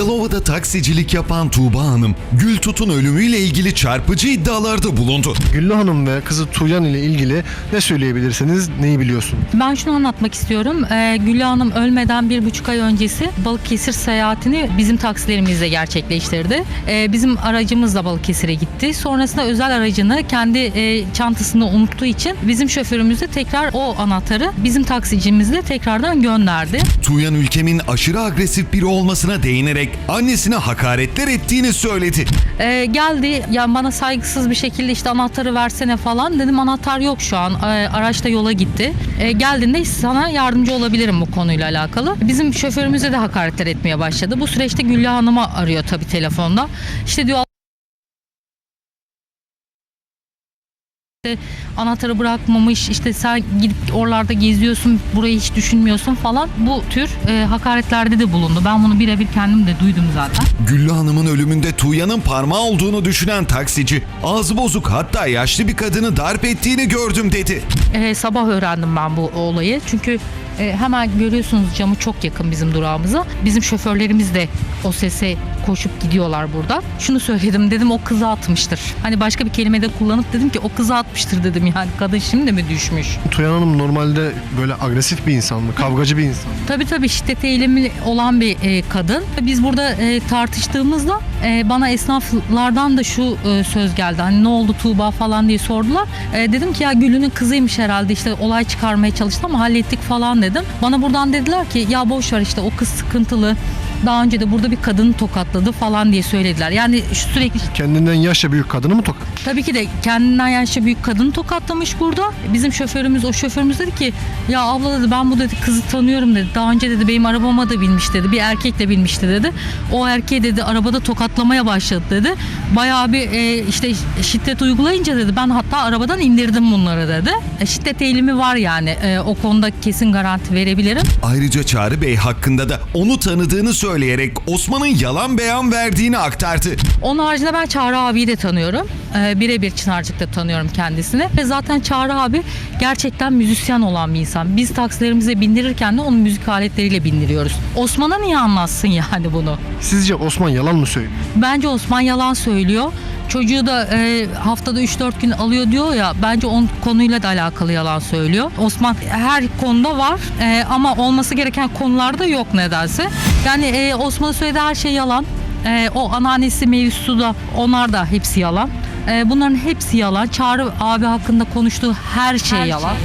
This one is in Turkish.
Yalova'da taksicilik yapan Tuğba Hanım, Gültut'un ölümüyle ilgili çarpıcı iddialarda bulundu. Güllü Hanım ve kızı Tuğyan ile ilgili ne söyleyebilirsiniz, neyi biliyorsun? Ben şunu anlatmak istiyorum. Ee, Güllü Hanım ölmeden bir buçuk ay öncesi Balıkesir seyahatini bizim taksilerimizle gerçekleştirdi. Ee, bizim aracımızla Balıkesir'e gitti. Sonrasında özel aracını kendi e, çantasında unuttuğu için bizim şoförümüz de tekrar o anahtarı bizim taksicimizle tekrardan gönderdi. Tuğyan Ülkem'in aşırı agresif biri olmasına değinerek annesine hakaretler ettiğini söyledi. Ee, geldi ya bana saygısız bir şekilde işte anahtarı versene falan dedim anahtar yok şu an Ee, araçta yola gitti. Ee, geldiğinde sana yardımcı olabilirim bu konuyla alakalı. Bizim şoförümüze de hakaretler etmeye başladı. Bu süreçte Güllü Hanım'a arıyor tabii telefonda. İşte diyor işte anahtarı bırakmamış işte sen gidip oralarda geziyorsun burayı hiç düşünmüyorsun falan bu tür e, hakaretlerde de bulundu. Ben bunu birebir kendim de duydum zaten. Güllü Hanım'ın ölümünde Tuğyan'ın parmağı olduğunu düşünen taksici, ağzı bozuk hatta yaşlı bir kadını darp ettiğini gördüm dedi. Ee, sabah öğrendim ben bu olayı. Çünkü e, hemen görüyorsunuz camı çok yakın bizim durağımıza. Bizim şoförlerimiz de o sese koşup gidiyorlar burada. Şunu söyledim dedim o kızı atmıştır. Hani başka bir kelime de kullanıp dedim ki o kızı atmıştır dedim yani kadın şimdi mi düşmüş? Tuğyan Hanım normalde böyle agresif bir insan mı, kavgacı bir insan mı? Tabii tabii şiddet eğilimi olan bir e, kadın. Biz burada e, tartıştığımızda e, bana esnaflardan da şu e, söz geldi. Hani ne oldu Tuğba falan diye sordular. E, dedim ki ya Güllü'nün kızıymış herhalde işte olay çıkarmaya çalıştı ama hallettik falan dedim. Bana buradan dediler ki ya boş ver işte o kız sıkıntılı. Daha önce de burada bir kadını tokatladı falan diye söylediler. Yani sürekli Kendinden yaşça büyük kadını mı tokat? Tabii ki de kendinden yaşlı büyük kadını tokatlamış burada. Bizim şoförümüz, o şoförümüz dedi ki ya abla dedi ben bu dedi kızı tanıyorum dedi. Daha önce dedi benim arabama da binmiş dedi. Bir erkekle binmişti dedi. O erkeği dedi arabada tokatlamaya başladı dedi. Bayağı bir e, işte şiddet uygulayınca dedi ben hatta arabadan indirdim bunları dedi. E, şiddet eğilimi var yani. E, o konuda kesin garanti verebilirim. Ayrıca Çağrı Bey hakkında da onu tanıdığını söyleyerek Osman'ın yalan beyan verdiğini aktardı. Onun haricinde ben Çağrı abiyi de tanıyorum. Ee, birebir Çınarcık'ta tanıyorum kendisini. Ve zaten Çağrı abi gerçekten müzisyen olan bir insan. Biz taksilerimize bindirirken de onun müzik aletleriyle bindiriyoruz. Osman'a niye anlatsın yani bunu? Sizce Osman yalan mı söylüyor? Bence Osman yalan söylüyor. Çocuğu da e, haftada 3-4 gün alıyor diyor ya bence onun konuyla da alakalı yalan söylüyor. Osman her konuda var e, ama olması gereken konularda yok nedense. Yani e, Osman'ın söylediği her şey yalan. E, o anneannesi mevzusu da onlar da hepsi yalan. E, bunların hepsi yalan. Çağrı abi hakkında konuştuğu her şey yalan.